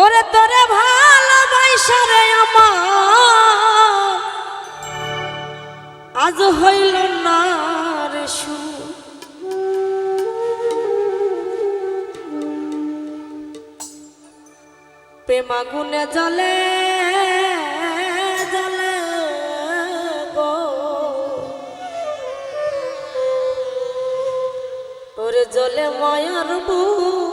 ওরে তোরে ভালোবাসা রে আমার। আজ হইল না রে শু প্রেমাগুনে জলে জলে ওরে জলে মায়ার বউ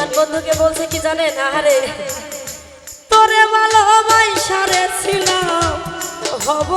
শয়তান বন্ধুকে বলছে কি জানেন? আরে তোরে ভালো ভাই ভালোবাসারে ছিলাম হব।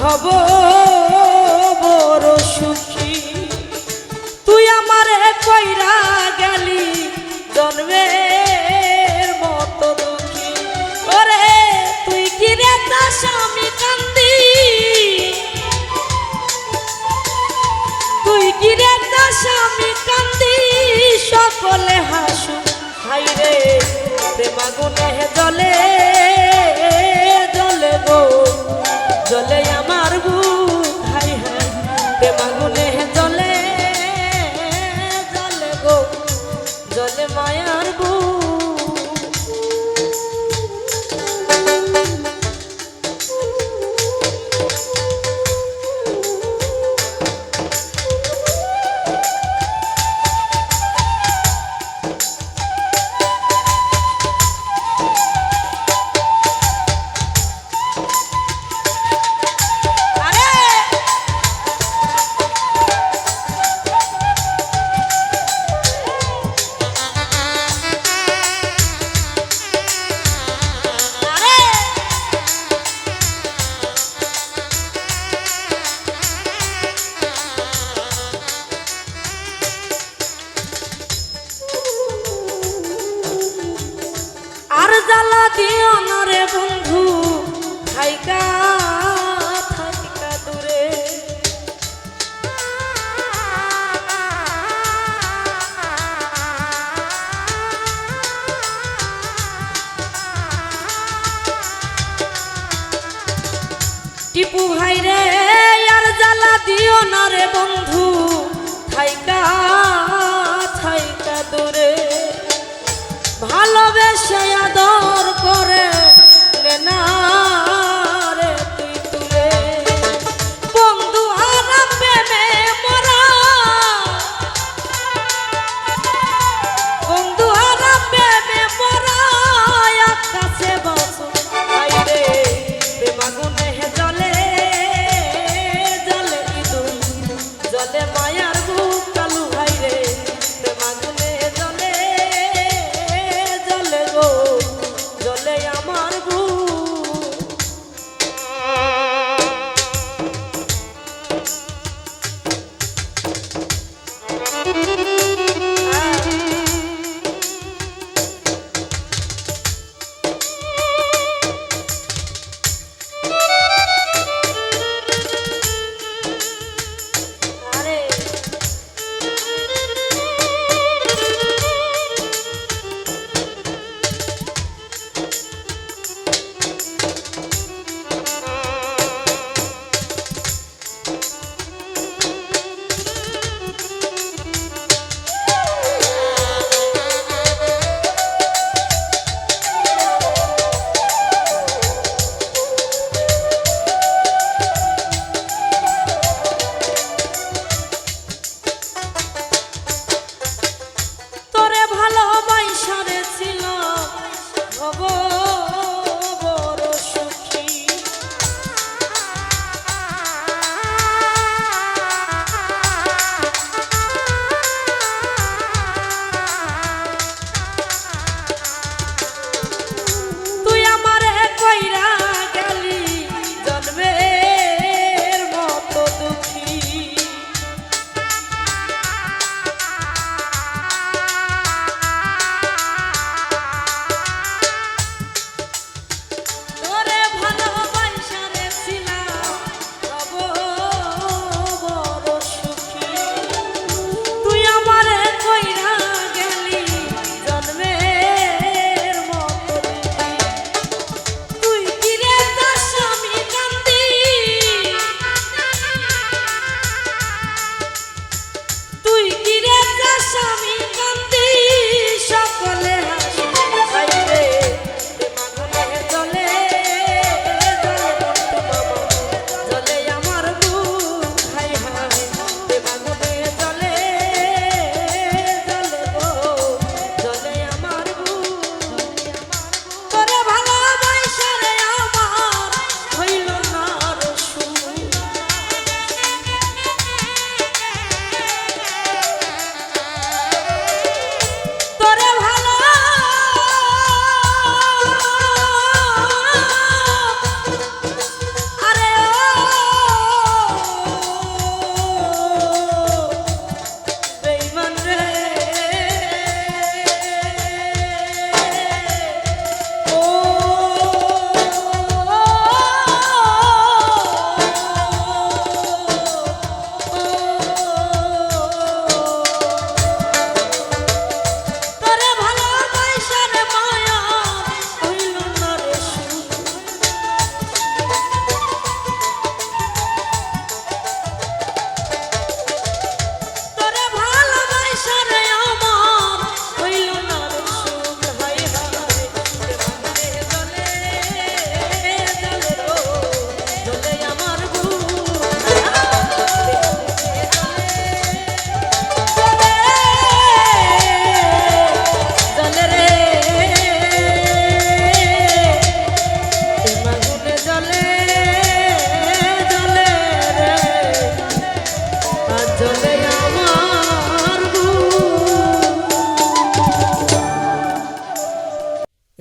হব বড় সুখী। তুই আমারে কইরা গেলি জন্মে দিও নরে বন্ধু খাইকা থাকিকা দূরে। টিপু ভাই রে, আর জ্বালা দিও নরে বন্ধু খাইকা থাইকা দূরে। ভালোবেসে আদর